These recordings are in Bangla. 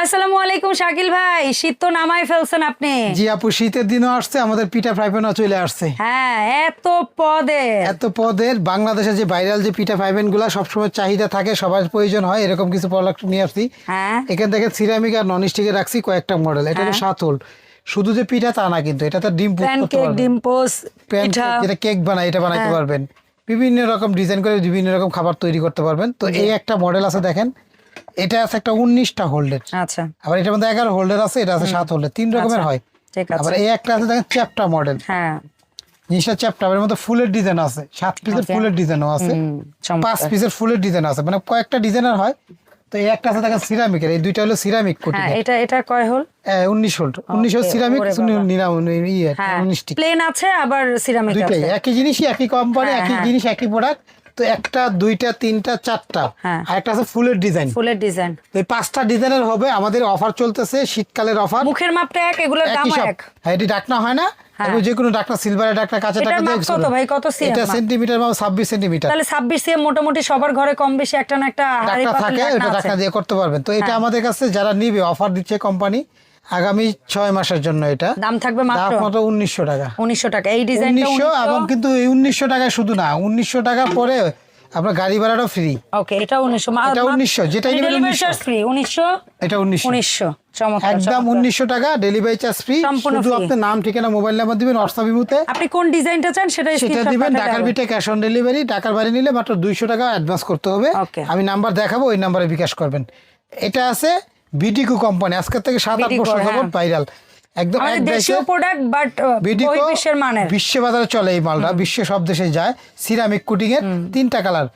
আসসালামু আলাইকুম শাকিল ভাই শীত তো নামাই ফেলছেন আপনি। জি আপু শীতের দিনও আসছে আমাদের পিঠা চলে আসছে। হ্যাঁ এত পদে এত পদের বাংলাদেশে যে ভাইরাল যে পিঠা গুলা সবসময় চাহিদা থাকে সবার প্রয়োজন হয় এরকম কিছু প্রোডাক্ট নিয়ে আসছি। হ্যাঁ। এখান থেকে সিরামিক আর নন স্টিকে রাখছি কয়েকটা মডেল এটা হলো সাত শুধু যে পিঠা তা না কিন্তু এটা তো ডিম পুট কেক পারবেন। ডিম পোস্ট পিঠা। যেটা কেক বানায় এটা বানাইতে হ্যাঁ। পারবেন। বিভিন্ন রকম ডিজাইন করে বিভিন্ন রকম খাবার তৈরি করতে পারবেন। তো এই একটা মডেল আছে দেখেন। এটা আছে একটা উনিশটা হোল্ডের। আচ্ছা। আবার এটার মধ্যে এগারো হোল্ডার আছে এটা আছে সাত হোল্ডার। তিন রকমের আচ্ছা, হয়। আবার এই একটা আছে দেখেন চ্যাপটা মডেল। হ্যাঁ। জিনিসটা চ্যাপটা এর মধ্যে ফুলের ডিজাইন আছে। সাত পিসের Okay. ফুলের ডিজাইনও আছে। পাঁচ পিসের ফুলের ডিজাইন আছে। মানে কয়েকটা ডিজাইনের হয়। তো এই একটা আছে দেখেন সিরামিকের। এই দুইটা হলো সিরামিক কোটিং হ্যাঁ এটা এটা কয় হল? সিরামিক। ইয়ে হ্যাঁ প্লেন আছে আবার সিরামিক দুইটাই। একই জিনিসই একই কোম্পানি একই। জিনিস একই প্রোডাক্ট তো একটা দুইটা তিনটা চারটা। হ্যাঁ। আর একটা আছে ফুলের ডিজাইন। ফুলের ডিজাইন। তো এই পাঁচটা ডিজাইনের হবে আমাদের অফার চলতেছে শীতকালের অফার। মুখের মাপটা এক এগুলোর দাম এক। হ্যাঁ এটি ডাকনা হয় না? হ্যাঁ। এবং যে কোনো ডাকনা সিলভারের ডাকনা কাঁচা কত ভাই? কত এটা সেন্টিমিটার বা ছাব্বিশ সেন্টিমিটার। তাহলে ছাব্বিশ সিএম মোটামুটি সবার ঘরে কম বেশি একটা না একটা ডাকনা থাকে ডাকনা ওটা ডাকনা দিয়ে করতে পারবেন। তো এটা হ্যাঁ। আমাদের কাছে যারা নিবে অফার দিচ্ছে কোম্পানি আগামী ছয় মাসের জন্য এটা। দাম থাকবে মাত্র? উনিশশো টাকা। উনিশশো টাকা। এই উনিশশো এবং কিন্তু এই উনিশশো টাকায় শুধু না উনিশশো টাকা পরে আপনার গাড়ি ভাড়াটাও ফ্রি ওকে এটা 1900, নেবেন 1900 ফ্রি উনিশশো এটা চমৎকার একদম চমৎকার। উনিশশো টাকা ডেলিভারি চার্জ ফ্রি শুধু। নাম ঠিকানা মোবাইল নাম্বার দিবেন ইমুতে আপনি কোন ডিজাইনটা চান সেটা সেটা দিবেন ঢাকার হবে। ক্যাশ অন ডেলিভারি ঢাকার নিলে মাত্র দুইশো টাকা অ্যাডভান্স করতে হবে। আমি নাম্বার দেখাবো ওই নাম্বারে বিকাশ করবেন। এটা আছে বিডিকু কোম্পানি আজকের থেকে সাত আট বছর হ্যাঁ। যাবত ভাইরাল একদম দেশীয় প্রোডাক্ট বাট বিডিকো বহির্বিশ্বের মানের। বিশ্ব বাজারে চলে এই মালটা। বিশ্ব সব দেশে যায়। সিরামিক কুটিং এর তিনটা colour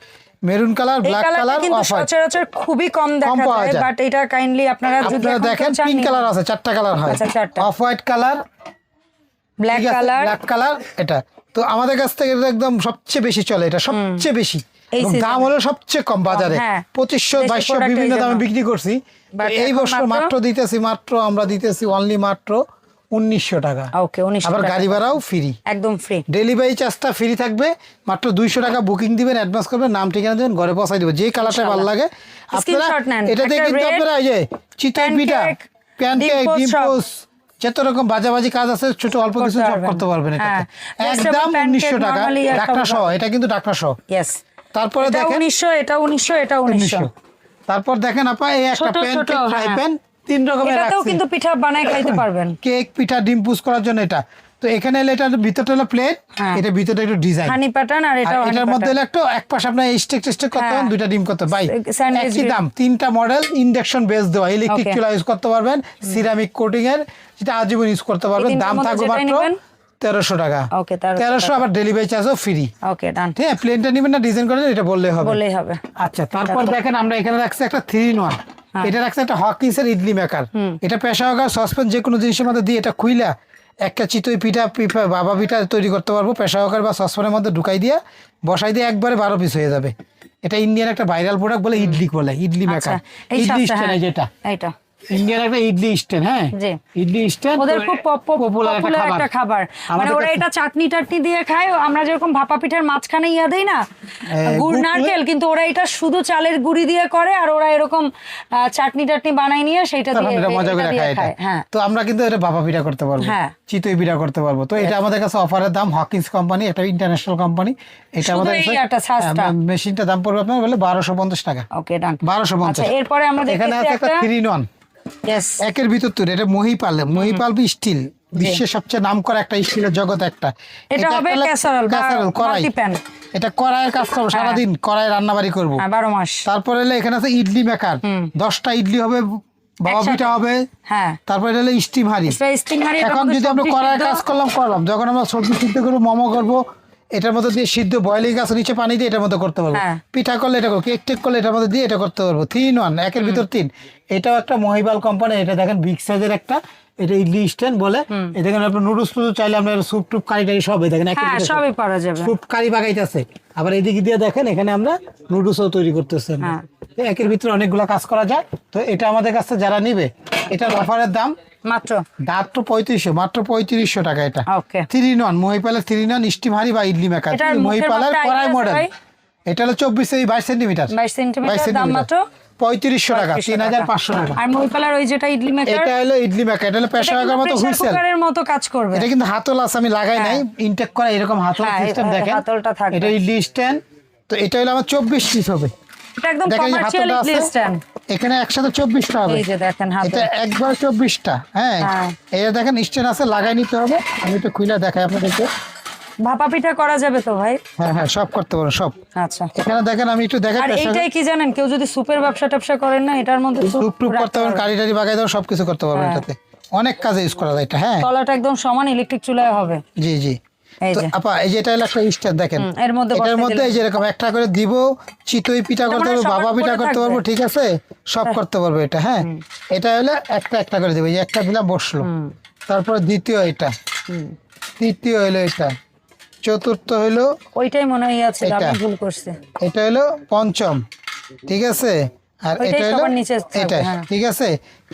maroon colour black colour কিন্তু সচরাচর খুবই কম দেখা যায়। বাট এটা কাইন্ডলি আপনারা যদি দেখেন পিঙ্ক কালার আছে চারটা কালার হয়। Off white colour black colour black colour এটা। তো আমাদের কাছ থেকে একদম সবচেয়ে বেশি চলে এটা সবচেয়ে বেশি। দাম হলো সবচেয়ে কম বাজারে। হ্যাঁ। পঁচিশশো বাইশশো বিভিন্ন দামে বিক্রি করছি। এই বছর মাত্র- দিতেছি মাত্র আমরা দিতেছি অনলি মাত্র উনিশশো টাকা। ওকে আবার গাড়ি ভাড়াও ফ্রি একদম ফ্রি ডেলিভারি চার্জটা ফ্রি থাকবে মাত্র দুইশো টাকা বুকিং দিবেন অ্যাডভান্স করবেন নাম ঠিকানা দেবেন ঘরে পৌঁছাই দেবো। যে কালারটা ভালো লাগে আপনারা কিন্তু আপনারা এই যে চিতই পিঠা প্যানকেক ডিম পোস্ট যত রকম বাজাবাজি কাজ আছে ছোট অল্প কিছু করতে সব পারবেন। করতে পারবেন এটা হ্যাঁ। একদম উনিশশো টাকা। ডাকনা সহ এটা কিন্তু ডাকনা সহ ইয়েস তারপরে দেখেন এটা উনিশশো এটা উনিশশো উনিশশো তারপর দেখেন আপা এই একটা ছোট, প্যানকেক ফ্রাই হ্যাঁ। প্যান তিন রকমের রাখছি। কিন্তু পিঠা বানায় খাইতে পারবেন কেক পিঠা ডিম পুষ করার জন্য এটা তো এখানে এলে এটা ভিতরটা হলো প্লেট হ্যাঁ। এটা ভিতরটা একটু ডিজাইন হানি প্যাটার্ন আর এটা এটার মধ্যে হলো একটু এক পাশে আপনার স্টেক টেস্টেক করতে হ্যাঁ। পারেন দুইটা ডিম করতে বাই একই দাম তিনটা মডেল ইন্ডাকশন বেস দেওয়া ইলেকট্রিক চুলা ইউজ করতে পারবেন সিরামিক কোটিং এর যেটা আজীবন ইউজ করতে পারবেন দাম থাকবে মাত্র? তেরোশো টাকা। 1300 তেরোশো আবার ডেলিভারি চার্জও ফ্রি ওকে ডান ঠিক প্লেনটা নেবেন না ডিজাইন করেন এটা বললেই হবে। বললেই হবে। আচ্ছা তারপর দেখেন আমরা এখানে রাখছি একটা থ্রি ইন ওয়ান হ্যাঁ। এটা রাখছে একটা হকিংস এর ইডলি মেকার এটা পেশা হোক সসপেন যে কোনো জিনিসের মধ্যে দিয়ে এটা খুইলা একটা চিতই পিঠা পিঠা বাবা পিঠা তৈরি করতে পারব পেশা হোকার বা সসপেনের মধ্যে ঢুকাই দিয়ে বসাই দিয়ে একবারে বারো পিস হয়ে যাবে। এটা ইন্ডিয়ান একটা ভাইরাল প্রোডাক্ট বলে ইডলি বলে ইডলি আচ্ছা মেকার ইডলি স্ট্যান্ড হ্যাঁ, যেটা। এইটা। ইন্ডিয়ান একটা ইডলি স্ট্যান্ড হ্যাঁ? ইডলি স্ট্যান্ড ওদের খুব পপুলার একটা খাবার। মানে ওরা এটা চাটনি টাটনি দিয়ে খায়। আমরা যেরকম ভাপা পিঠার মাঝখানে ইয়া দেই না গুড় নারকেল কিন্তু ওরা এটা শুধু চালের গুড়ি দিয়ে করে আর ওরা এরকম চাটনি টাটনি বানাই নিয়ে সেটা দিয়ে মজা করে খায় এটা। হ্যাঁ। তো আমরা কিন্তু এটা বাবা পিঠা করতে পারব হ্যাঁ। চিতই পিঠা করতে পারব। তো এটা আমাদের কাছে অফারের দাম হকিংস কোম্পানি এটা ইন্টারন্যাশনাল কোম্পানি এটা আমাদের। মেশিনটা দাম পড়বে আপনার বলে বারোশো পঞ্চাশ টাকা। ওকে ডান বারোশো পঞ্চাশ। আচ্ছা এরপরে আমরা এখানে আছে একটা থ্রি ইয়েস একের ভিতর তৈরি এটা মহিপাল মহিপাল স্টিল বিশ্বের সবচেয়ে নাম করা একটা স্টিলের জগৎ একটা। এটা হবে কড়াই। এটা কড়াইয়ের কাজ করব সারাদিন কড়াই রান্নাবাড়ি করব। হ্যাঁ বারো মাস। তারপরে এলে এখানে আছে ইডলি মেকার দশটা ইডলি হবে বাবা একসাথে। হবে। হ্যাঁ। তারপরে হলো স্টিম হাড়ি। এখন যদি আমরা সবজি কড়াই সিদ্ধ। কাজ করলাম করলাম। যখন আমরা সবজি সিদ্ধ করব মোমো করব এটার মধ্যে দিয়ে সিদ্ধ বয়লিং আছে নিচে পানি দিয়ে এটার মধ্যে করতে পারব। হ্যাঁ। পিঠা করলে এটা করব কেক টেক করলে এটার মধ্যে দিয়ে এটা করতে পারব। তিন ওয়ান একের ভিতর তিন। এটাও একটা মহিবাল কোম্পানি এটা দেখেন বিগ সাইজের একটা এটা ইডলি স্ট্যান্ড বলে এটা দেখেন আপনার নুডলস টুডলস চাইলে আমরা স্যুপ টুপ কারি টারি সব এই দেখেন হ্যাঁ সবই পারা যাবে। স্যুপ কারি বাগাইতেছে। আবার এইদিকে দিয়ে দেখেন এখানে আমরা নুডলসও তৈরি করতেছি। হ্যাঁ। একের ভিতরে অনেকগুলো কাজ করা যায়। তো এটা আমাদের কাছে যারা নিবে এটার অফারের দাম মাত্র? মাত্র পঁয়ত্রিশশো মাত্র পঁয়ত্রিশশো টাকা এটা। ওকে। থ্রি নন মহিপালের থ্রি নন স্টিম হারি বা ইডলি মেকার মহিপালের কড়াই মডেল? এটা হলো চব্বিশ এই বাইশ সেন্টিমিটার। বাইশ সেন্টিমিটার দাম মাত্র পঁয়ত্রিশশো টাকা তিন হাজার পাঁচশো টাকা। আর মহিপালার ওই যেটা ইডলি মেকার এটা হলো ইডলি মেকার এটা হলো প্রেশার কুকার মতো হুইসেল মতো কাজ করবে। এটা কিন্তু হাতল আছে আমি লাগাই নাই। ইনটেক করা এরকম হাতল হ্যাঁ, সিস্টেম হ্যাঁ, দেখেন। হাতলটা। এটা ইডলি স্ট্যান্ড তো এটা হলো আমার চব্বিশ পিস হবে। এটা একদম দেখেন এই কমার্শিয়াল ইডলি স্ট্যান্ড এখানে একসাথে চব্বিশটা হবে। এই যে দেখেন হাতে এটা একবার চব্বিশটা হ্যাঁ। হ্যাঁ। এটা দেখেন স্ট্যান্ড আছে লাগাই নিতে হবে। আমি একটু খুলে দেখাই আপনাদেরকে। ভাপা পিঠা করা যাবে তো ভাই? হ্যাঁ হ্যাঁ সব করতে পারো সব। আচ্ছা। এখানে দেখেন আমি একটু দেখাই আর এইটাই কি জানেন কেউ যদি সুপের ব্যবসা ট্যাবসা করেন না এটার মধ্যে soup টুপ করতে পারবেন। কারি টারি বাগাই দেবো সবকিছু করতে পারবেন হ্যাঁ। এটাতে অনেক কাজে ইউজ করা যায় এটা হ্যাঁ। তলাটা একদম সমান ইলেকট্রিক চুলায় হবে। জি জি। এই তো আপা এই যে এটা হলো একটা স্টার দেখেন। এর মধ্যে এটার মধ্যে এই যে এরকম একটা করে দিব চিতই পিঠা করতে মনে হয় পারব বাবা পিঠা করতে পারব ঠিক আছে? সব করতে পারব এটা হ্যাঁ। এটা হলো একটা একটা করে দেবো এই যে একটা দিলাম বসল। তারপরে দ্বিতীয় এটা। তৃতীয় হলো এটা। চতুর্থ হলো ওইটাই মনে হয় আছে আমি। ভুল করছি। এটা হলো পঞ্চম ঠিক আছে? আর এটা হলো এটা হ্যাঁ। ঠিক আছে?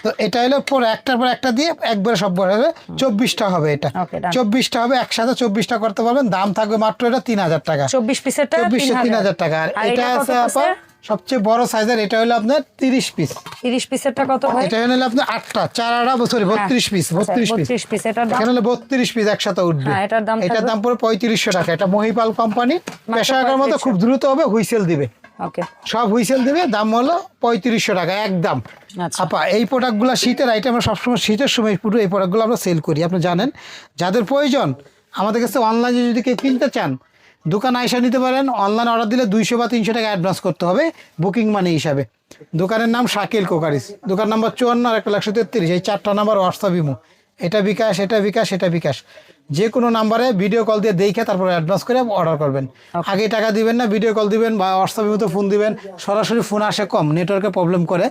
তো এটা হলো পর একটার পর একটা দিয়ে একবারে সব বড় হবে চব্বিশটা হবে এটা. চব্বিশটা হবে একসাথে চব্বিশটা করতে পারবেন। দাম থাকবে মাত্র এটা তিন হাজার টাকা। চব্বিশ পিসের টাকা চব্বিশশো তিন হাজার টাকা। আর এটা আছে আপা সবচেয়ে বড় সাইজের এটা হলো আপনার তিরিশ পিস তিরিশ পিসেরটা কত ভাই? এটা হলো আপনার আটটা চার আড়া সরি বত্রিশ পিস বত্রিশ পিস বত্রিশ পিস এটার দাম? এখানে হলো বত্রিশ পিস একসাথে উঠবে। হ্যাঁ, এটার দাম এটার দাম পড়ে পঁয়ত্রিশশো টাকা। এটা মহিপাল কোম্পানি পেশাগার মতো খুব দ্রুত হবে হুইসেল দিবে। ওকে। সব হুইসেল দিবে দাম হলো পঁয়ত্রিশশো টাকা একদম। আচ্ছা। আপা এই প্রোডাক্টগুলো শীতের আইটেম আমরা সবসময় শীতের সময় পুরো এই প্রোডাক্টগুলো আমরা সেল করি। আপনি জানেন যাদের প্রয়োজন আমাদের কাছে অনলাইনে যদি কেউ কিনতে চান দোকান আইসা নিতে পারেন অনলাইন অর্ডার দিলে দুইশো বা তিনশো টাকা অ্যাডভান্স করতে হবে বুকিং মানি হিসাবে। দোকানের নাম শাকিল কোকারিস। দোকান নাম্বার চুয়ান্ন আর একটা একশো তেত্রিশ এই চারটা নাম্বার হোয়াটসঅ্যাপ ইমো এটা বিকাশ এটা বিকাশ এটা বিকাশ। যে কোনো নাম্বারে ভিডিও কল দিয়ে দেখে তারপর অ্যাডভান্স করে অর্ডার করবেন। আগে টাকা দিবেন না ভিডিও কল দিবেন বা হোয়াটসঅ্যাপ ইমোতে ফোন দিবেন সরাসরি ফোন আসে কম নেটওয়ার্কে প্রবলেম করে।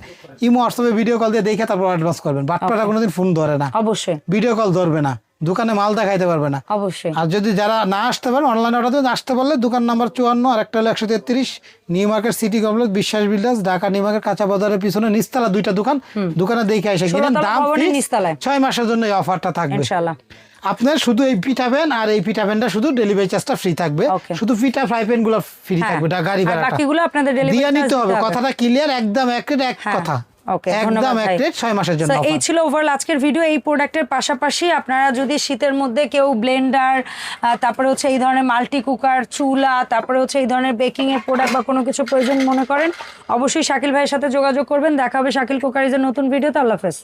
ইমো হোয়াটসঅ্যাপে ভিডিও কল দিয়ে দেখে তারপর অ্যাডভান্স করবেন। বাটপাটা কোনোদিন ফোন ধরে না। অবশ্যই। ভিডিও কল ধরবে না। দোকানে মাল দেখাইতে পারবে না। অবশ্যই। আর যদি যারা না আসতে পারেন অনলাইন অর্ডার দিয়ে আসতে পারলে দোকান নাম্বার চুয়ান্ন আর একটা হলো একশো তেত্রিশ New Market City Complex Biswas Builders Dhaka New Market কাঁচা বাজারের পিছনে নিস্তালা দুইটা দোকান। দোকানে দেখে আসে কিনেন দাম। ছয় মাসের জন্য এই অফারটা থাকবে। আপনার শুধু এই পিঠা প্যান আর এই পিঠা প্যানটা শুধু ডেলিভারি চার্জটা ফ্রি থাকবে। শুধু পিঠা ফ্রাই প্যানগুলো ফ্রি হ্যাঁ। থাকবে গাড়ি ভাড়াটা। দিয়ে নিতে হবে। কথাটা ক্লিয়ার একদম এক এক হ্যাঁ, কথা। একদম এক রেট ছয় মাসের জন্য এই ছিল ওভারঅল আজকের ভিডিও এই প্রোডাক্টের পাশাপাশি আপনারা যদি শীতের মধ্যে কেউ ব্লেন্ডার তারপরে হচ্ছে এই ধরনের মাল্টি কুকার চুলা তারপরে হচ্ছে এই ধরনের বেকিং এর প্রোডাক্ট বা কোনো কিছু প্রয়োজন মনে করেন অবশ্যই শাকিল ভাইয়ের সাথে যোগাযোগ করবেন। দেখা হবে শাকিল কুকারিজের নতুন ভিডিওতে আল্লাহ হাফেজ।